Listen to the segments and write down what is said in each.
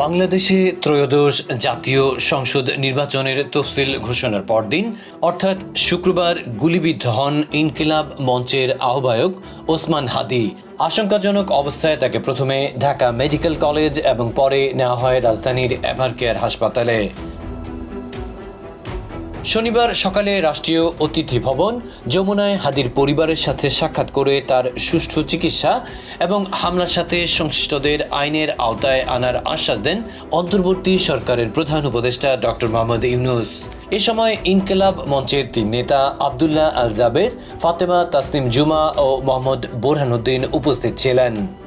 বাংলাদেশে ত্রয়োদশ জাতীয় সংসদ নির্বাচনের তফসিল ঘোষণার পরদিন, অর্থাৎ শুক্রবার, গুলিবিদ্ধ হন ইনকিলাব মঞ্চের আহ্বায়ক ওসমান হাদি। আশঙ্কাজনক অবস্থায় তাকে প্রথমে ঢাকা মেডিকেল কলেজ এবং পরে নেওয়া হয় রাজধানীর এভারকেয়ার হাসপাতালে। শনিবার সকালে রাষ্ট্রীয় অতিথি ভবন, যমুনায় হাদির পরিবারের সাথে সাক্ষাৎ করে তার সুষ্ঠু চিকিৎসা এবং হামলার সাথে সংশ্লিষ্টদের আইনের আওতায় আনার আশ্বাস দেন অন্তর্বর্তী সরকারের প্রধান উপদেষ্টা ডক্টর মোহাম্মদ ইউনুস। এ সময় ইনকেলাব মঞ্চের তিন নেতা আবদুল্লাহ আল জাবের ফাতেমা তাসনিম জুমা ও মোহাম্মদ বোরহানুদ্দিন উপস্থিত ছিলেন।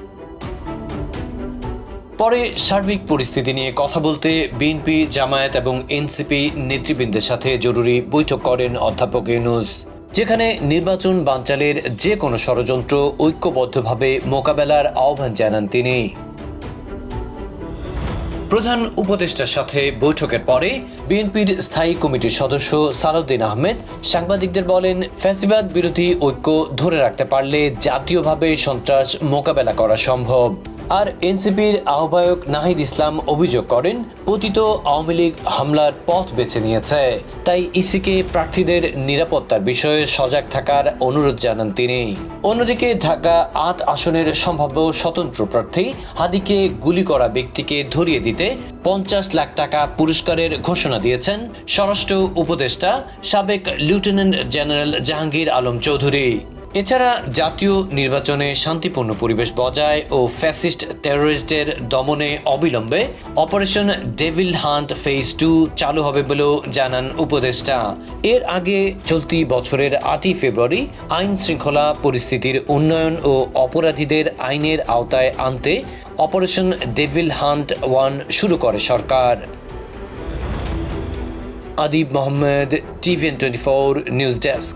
পরে সার্বিক পরিস্থিতি নিয়ে কথা বলতে বিএনপি, জামায়াত এবং এনসিপি নেতৃবৃন্দের সাথে জরুরি বৈঠক করেন অধ্যাপক ইউনুস, যেখানে নির্বাচন বানচালের যে কোনো ষড়যন্ত্র ঐক্যবদ্ধভাবে মোকাবেলার আহ্বান জানান তিনি। প্রধান উপদেষ্টার সাথে বৈঠকের পরে বিএনপির স্থায়ী কমিটির সদস্য সালাউদ্দিন আহমেদ সাংবাদিকদের বলেন, ফ্যাসিবাদ বিরোধী ঐক্য ধরে রাখতে পারলে জাতীয়ভাবে সন্ত্রাস মোকাবেলা করা সম্ভব। আর এনসিপির আহ্বায়ক নাহিদ ইসলাম অভিযোগ করেন, পতিত আওয়ামী লীগ হামলার পথ বেছে নিয়েছে। তাই ইসিকে প্রার্থীদের নিরাপত্তার বিষয়ে সজাগ থাকার অনুরোধ জানান তিনি। অন্যদিকে ঢাকা আট আসনের সম্ভাব্য স্বতন্ত্র প্রার্থী হাদিকে গুলি করা ব্যক্তিকে ধরিয়ে দিতে পঞ্চাশ লাখ টাকা পুরস্কারের ঘোষণা দিয়েছেন স্বরাষ্ট্র উপদেষ্টা সাবেক লেফটেন্যান্ট জেনারেল জাহাঙ্গীর আলম চৌধুরী। এছাড়া জাতীয় নির্বাচনে শান্তিপূর্ণ পরিবেশ বজায় ও ফ্যাসিস্ট টেরোরিস্টদের দমনে অবিলম্বে operation devil hunt phase two চালু হবে বলেও জানান উপদেষ্টা। এর আগে চলতি বছরের আটই ফেব্রুয়ারি আইন শৃঙ্খলা পরিস্থিতির উন্নয়ন ও অপরাধীদের আইনের আওতায় আনতে অপারেশন ডেভিল হান্ট ওয়ান শুরু করে সরকার। Adib Mohammad, TVN twenty four news desk.